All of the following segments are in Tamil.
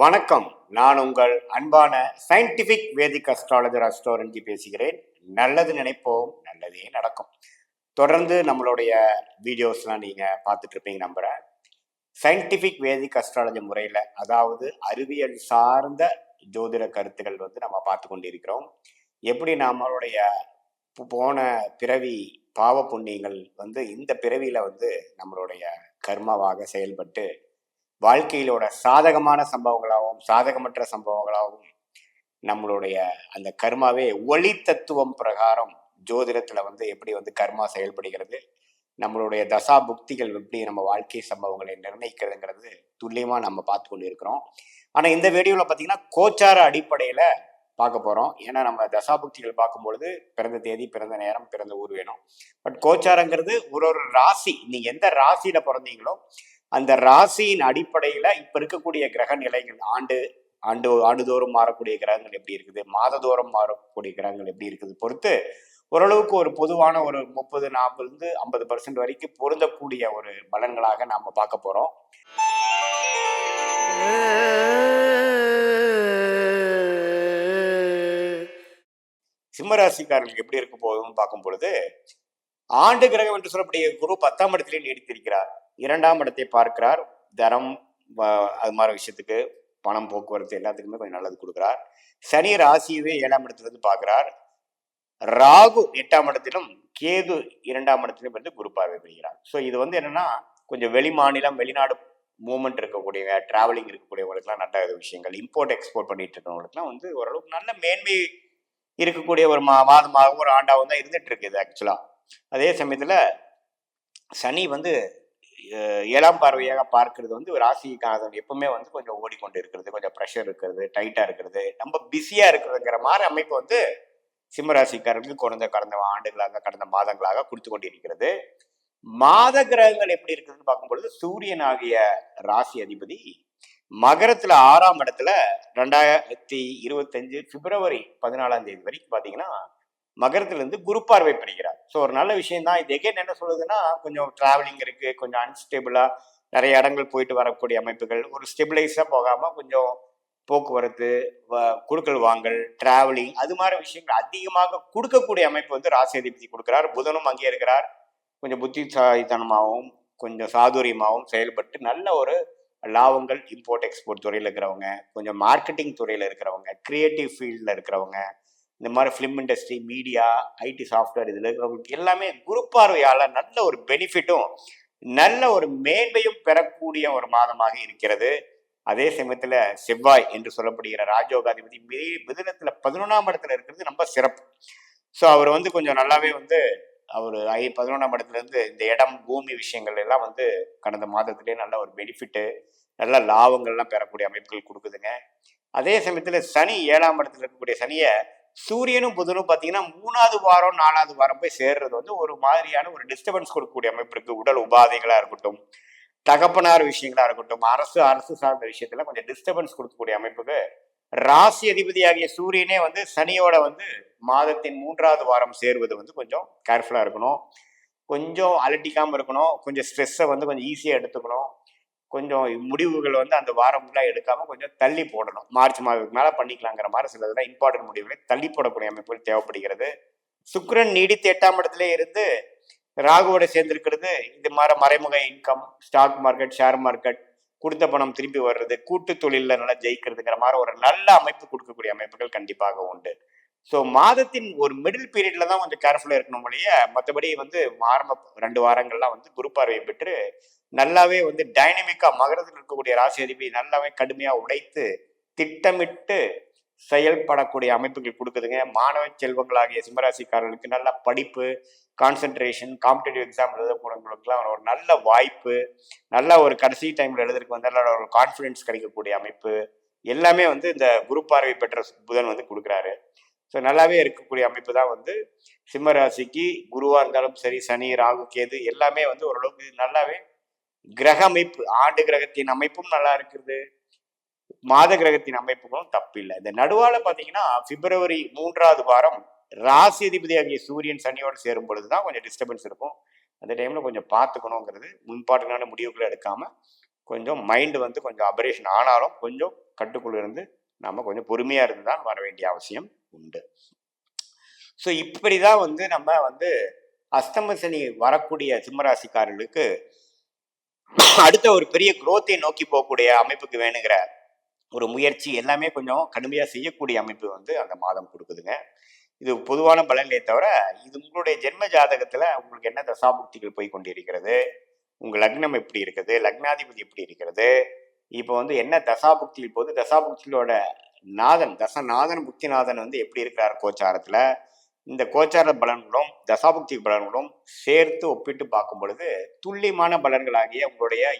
வணக்கம். நான் உங்கள் அன்பான சயின்டிபிக் வேதிக் அஸ்ட்ராலஜர் அஸ்ட்ரோரஞ்சி பேசுகிறேன். நல்லது நினைப்போம் நல்லதே நடக்கும். தொடர்ந்து நம்மளுடைய வீடியோஸ்லாம் நீங்கள் பார்த்துட்டு இருப்பீங்க நம்புகிறேன் சயின்டிபிக் வேதிக் அஸ்ட்ராலஜி முறையில் அதாவது அறிவியல் சார்ந்த ஜோதிட கருத்துக்கள் வந்து நம்ம பார்த்து கொண்டிருக்கிறோம். எப்படி நம்மளுடைய போன பிறவி பாவ புண்ணியங்கள் வந்து இந்த பிறவியில் வந்து நம்மளுடைய கர்மாவாக செயல்பட்டு வாழ்க்கையிலோட சாதகமான சம்பவங்களாகவும் சாதகமற்ற சம்பவங்களாகவும் நம்மளுடைய அந்த கர்மாவே ஒளி தத்துவம் பிரகாரம் ஜோதிடத்துல வந்து எப்படி வந்து கர்மா செயல்படுகிறது நம்மளுடைய தசா புக்திகள் எப்படி நம்ம வாழ்க்கை சம்பவங்களை நிர்ணயிக்கிறதுங்கிறது துல்லியமா நம்ம பார்த்து கொண்டு இருக்கிறோம் ஆனா இந்த வீடியோவில் பார்த்தீங்கன்னா கோச்சார அடிப்படையில பார்க்க போறோம். ஏன்னா நம்ம தசாபுக்திகள் பார்க்கும்பொழுது பிறந்த தேதி பிறந்த நேரம் பிறந்த ஊர் வேணும். பட் கோச்சாரங்கிறது ஒரு ஒரு ராசி. நீங்க எந்த ராசியில பிறந்தீங்களோ அந்த ராசியின் அடிப்படையில இப்ப இருக்கக்கூடிய கிரக நிலைகள் ஆண்டு ஆண்டு ஆண்டுதோறும் மாறக்கூடிய கிரகங்கள் எப்படி இருக்குது? மாததோறும் மாறக்கூடிய கிரகங்கள் எப்படி இருக்குது? பொறுத்து ஓரளவுக்கு ஒரு பொதுவான ஒரு முப்பது நாற்பது ஐம்பது பர்சன்ட் வரைக்கும் பொருந்தக்கூடிய ஒரு பலன்களாக நாம பார்க்க போறோம். சிம்மராசிக்காரர்களுக்கு எப்படி இருக்க போகுதுன்னு பார்க்கும் பொழுது ஆண்டு கிரகம் என்று சொல்லக்கூடிய குரு பத்தாம் இடத்திலே நீடித்திருக்கிறார். இரண்டாம் இடத்தை பார்க்கிறார். தரம் அது மாதிரி விஷயத்துக்கு பணம் போக்குவரத்து எல்லாத்துக்குமே கொஞ்சம் நல்லது கொடுக்கிறார். சனி ராசியவே ஏழாம் இடத்துல இருந்து பார்க்கிறார். ராகு எட்டாம் இடத்திலும் கேது இரண்டாம் இடத்திலும் வந்து குரு பார்வை பெறுகிறார். ஸோ இது வந்து என்னன்னா கொஞ்சம் வெளி மாநிலம் வெளிநாடு மூவ்மெண்ட் இருக்கக்கூடிய டிராவலிங் இருக்கக்கூடியவங்களுக்குலாம் நல்ல விஷயங்கள். இம்போர்ட் எக்ஸ்போர்ட் பண்ணிட்டு இருக்கவங்களுக்குலாம் வந்து ஓரளவுக்கு நல்ல மேன்மை இருக்கக்கூடிய ஒரு மா மாதமாகவும் ஒரு ஆண்டாகவும் தான் இருந்துட்டு இருக்குது ஆக்சுவலாக அதே சமயத்துல சனி வந்து ஏழாம் பார்வையாக பார்க்கிறது வந்து ஒரு ராசிக்காரன் எப்பவுமே வந்து கொஞ்சம் ஓடிக்கொண்டு இருக்கிறது கொஞ்சம் ப்ரெஷர் இருக்கிறது டைட்டா இருக்கிறது. ரொம்ப பிஸியாக இருக்கிறதுங்கிற மாதிரி அமைப்பு வந்து சிம்ம குறைந்த கடந்த ஆண்டுகளாக கடந்த மாதங்களாக கொடுத்து கொண்டிருக்கிறது. மாத கிரகங்கள் எப்படி இருக்குதுன்னு பார்க்கும்பொழுது சூரியன் ஆகிய ராசி அதிபதி மகரத்துல ஆறாம் இடத்துல ரெண்டாயிரத்தி இருபத்தஞ்சு பிப்ரவரி பதினாலாம் தேதி வரைக்கும் பார்த்தீங்கன்னா மகரத்திலிருந்து குரு பார்வை பெறுகிறார் ஸோ ஒரு நல்ல விஷயம் தான் இது எகைன் என்ன சொல்லுதுன்னா கொஞ்சம் டிராவலிங் இருக்கு கொஞ்சம் அன்ஸ்டேபிளா நிறைய இடங்கள் போயிட்டு வரக்கூடிய அமைப்புகள். ஒரு ஸ்டெபிளைஸா போகாம கொஞ்சம் போக்குவரத்து வ- குடுக்கல் வாங்கல் டிராவலிங் அது மாதிரி விஷயங்கள் அதிகமாக கொடுக்கக்கூடிய அமைப்பு வந்து ராசியதிபதி கொடுக்குறார் கொடுக்கிறார். புதனும் அங்கே இருக்கிறார். கொஞ்சம் புத்திசாலித்தனமாகவும் கொஞ்சம் சாதுரியமாகவும் செயல்பட்டு நல்ல ஒரு லாபங்கள் இம்போர்ட் எக்ஸ்போர்ட் துறையில் இருக்கிறவங்க கொஞ்சம் மார்க்கெட்டிங் துறையில் இருக்கிறவங்க கிரியேட்டிவ் ஃபீல்டில் இருக்கிறவங்க இந்த மாதிரி film industry media IT software இதில் இருக்கிறவங்களுக்கு எல்லாமே குரு பார்வையால் நல்ல ஒரு பெனிஃபிட்டும் நல்ல ஒரு மேன்மையும் பெறக்கூடிய ஒரு மாதமாக இருக்கிறது. அதே சமயத்தில் செவ்வாய் என்று சொல்லப்படுகிற ராஜோகாதிபதி மி- பதினொன்றாம் இடத்துல இருக்கிறது ரொம்ப சிறப்பு. ஸோ அவர் வந்து கொஞ்சம் நல்லாவே வந்து அவர் ஐ பதினொன்றாம் இடத்துலேருந்து இந்த இடம் பூமி விஷயங்கள் எல்லாம் வந்து கடந்த மாதத்துலேயே நல்ல ஒரு பெனிஃபிட்டு நல்ல லாபங்கள்லாம் பெறக்கூடிய அமைப்புகள் கொடுக்குதுங்க. அதே சமயத்தில் சனி ஏழாம் இடத்துல இருக்கக்கூடிய சனியை சூரியனும் புதனும் பார்த்தீங்கன்னா மூணாவது வாரம் நாலாவது வாரம் போய் சேர்றது வந்து ஒரு மாதிரியான ஒரு டிஸ்டர்பன்ஸ் கொடுக்கக்கூடிய அமைப்பு இருக்கு. உடல் உபாதைகளா இருக்கட்டும் தகப்பனார் விஷயங்களா இருக்கட்டும் அரசு அரசு சார்ந்த விஷயத்துல கொஞ்சம் டிஸ்டர்பன்ஸ் கொடுக்கக்கூடிய அமைப்புக்கு ராசி அதிபதியாகிய சூரியனே வந்து சனியோட வந்து மாதத்தின் மூன்றாவது வாரம் சேருவது வந்து கொஞ்சம் கேர்ஃபுல்லா இருக்கணும். கொஞ்சம் அலட்டிக்காமல் இருக்கணும். கொஞ்சம் ஸ்ட்ரெஸ்ஸை வந்து கொஞ்சம் ஈஸியாக எடுத்துக்கணும். கொஞ்சம் முடிவுகள் வந்து அந்த வாரம் ஃபுல்லாக எடுக்காமல் கொஞ்சம் தள்ளி போடணும். மார்ச் மாதத்துக்கு மேலே பண்ணிக்கலாங்கிற மாதிரி சில இதெல்லாம் இம்பார்ட்டன்ட் முடிவுகளை தள்ளி போடக்கூடிய அமைப்புகள் தேவைப்படுகிறது. சுக்கரன் நீடித்து எட்டாம் இடத்துல இருந்து ராகுவோட சேர்ந்திருக்கிறது. இந்த மாதிரி மறைமுக income stock market share market கொடுத்த பணம் திரும்பி வர்றது கூட்டு தொழிலில் நல்லா ஜெயிக்கிறதுங்கிற மாதிரி ஒரு நல்ல அமைப்பு கொடுக்கக்கூடிய அமைப்புகள் கண்டிப்பாக உண்டு. ஸோ மாதத்தின் ஒரு மிடில் பீரியட்ல தான் கொஞ்சம் கேர்ஃபுல்லாக இருக்கணும் ஒழிய மற்றபடி வந்து ஆரம்ப ரெண்டு வாரங்கள்லாம் வந்து குரு பார்வையை பெற்று நல்லாவே வந்து டைனமிக்காக மகரத்தில் இருக்கக்கூடிய ராசி அதிபதி நல்லாவே கடுமையாக உடைத்து திட்டமிட்டு செயல்படக்கூடிய அமைப்புகள் கொடுக்குதுங்க. மாணவ செல்வங்களாகிய சிம்மராசிக்காரர்களுக்கு நல்ல படிப்பு கான்சென்ட்ரேஷன் காம்படிட்டிவ் எக்ஸாம் எழுதக்கூடியவங்களுக்குலாம் ஒரு நல்ல வாய்ப்பு நல்ல ஒரு கடைசி டைமில் எழுதுறதுக்கு வந்து நல்ல ஒரு கான்ஃபிடென்ஸ் கிடைக்கக்கூடிய அமைப்பு எல்லாமே வந்து இந்த குரு பார்வை பெற்ற புதன் வந்து கொடுக்குறாரு. ஸோ நல்லாவே இருக்கக்கூடிய அமைப்பு தான் வந்து சிம்ம ராசிக்கு இருந்தாலும் சரி சனி ராகு கேது எல்லாமே வந்து ஓரளவுக்கு நல்லாவே கிரக அமைப்பு ஆண்டு கிரகத்தின் அமைப்பும் நல்லா இருக்கிறது. மாத கிரகத்தின் அமைப்புகளும் தப்பில்லை. இந்த நடுவால் பார்த்தீங்கன்னா பிப்ரவரி மூன்றாவது வாரம் ராசி அதிபதி ஆகிய சூரியன் சனியோடு சேரும் பொழுதுதான் கொஞ்சம் டிஸ்டர்பன்ஸ் இருக்கும். அந்த டைமில் கொஞ்சம் பார்த்துக்கணுங்கிறது முன்பாட்டுக்கான முடிவுகளை எடுக்காமல் கொஞ்சம் மைண்டு வந்து கொஞ்சம் அபரேஷன் ஆனாலும் கொஞ்சம் கட்டுக்குள்ளே இருந்து நம்ம கொஞ்சம் பொறுமையாக இருந்து தான் வர வேண்டிய அவசியம். உண்டு. ஸோ இப்படி தான் வந்து நம்ம வந்து அஸ்தம சனி வரக்கூடிய சிம்மராசிக்காரர்களுக்கு அடுத்த ஒரு பெரிய குரோத்தை நோக்கி போகக்கூடிய அமைப்புக்கு வேணுங்கிற ஒரு முயற்சி எல்லாமே கொஞ்சம் கடுமையாக செய்யக்கூடிய அமைப்பு வந்து அந்த மாதம் கொடுக்குதுங்க. இது பொதுவான பலன்களே தவிர இது உங்களுடைய ஜென்ம ஜாதகத்தில் உங்களுக்கு என்ன தசாபுக்திகள் போய் கொண்டிருக்கிறது? உங்கள் லக்னம் எப்படி இருக்குது? லக்னாதிபதி எப்படி இருக்கிறது? இப்போ வந்து என்ன தசாபுக்தியில் போது தசாபுக்திகளோட நாதன் தசநாதன் புக்திநாதன் வந்து எப்படி இருக்கிறார் கோச்சாரத்தில்? இந்த கோச்சார பலன்களும் தசாபுக்தி பலன்களும் சேர்த்து ஒப்பிட்டு பார்க்கும் பொழுது துல்லியமான பலன்களாகிய உங்களுடைய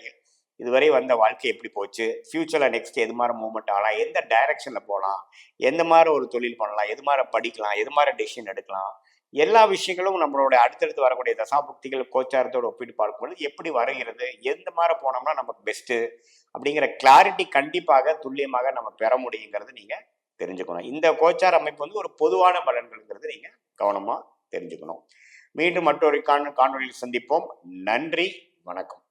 இதுவரை வந்த வாழ்க்கை எப்படி போச்சு? ஃப்யூச்சரில் நெக்ஸ்ட் எது மாதிரி மூவ்மெண்ட் ஆகலாம்? எந்த டைரக்ஷனில் போகலாம்? எந்த மாதிரி ஒரு தொழில் பண்ணலாம்? எது மாதிரி படிக்கலாம்? எது மாதிரி டெசிஷன் எடுக்கலாம்? எல்லா விஷயங்களும் நம்மளோட அடுத்தடுத்து வரக்கூடிய தசாபுக்திகள் கோச்சாரத்தோடு ஒப்பிட்டு பார்க்கும்பொழுது எப்படி வருகிறது? எந்த மாதிரி போனோம்னா நமக்கு பெஸ்ட்டு அப்படிங்கிற கிளாரிட்டி கண்டிப்பாக துல்லியமாக நம்ம பெற முடியுங்கிறது நீங்கள் தெரிஞ்சுக்கணும். இந்த கோச்சார் அமைப்பு வந்து ஒரு பொதுவான பலன்கள்ங்கிறது நீங்கள் கவனமாக தெரிஞ்சுக்கணும். மீண்டும் மற்றொரு காணொலியில் சந்திப்போம். நன்றி வணக்கம்.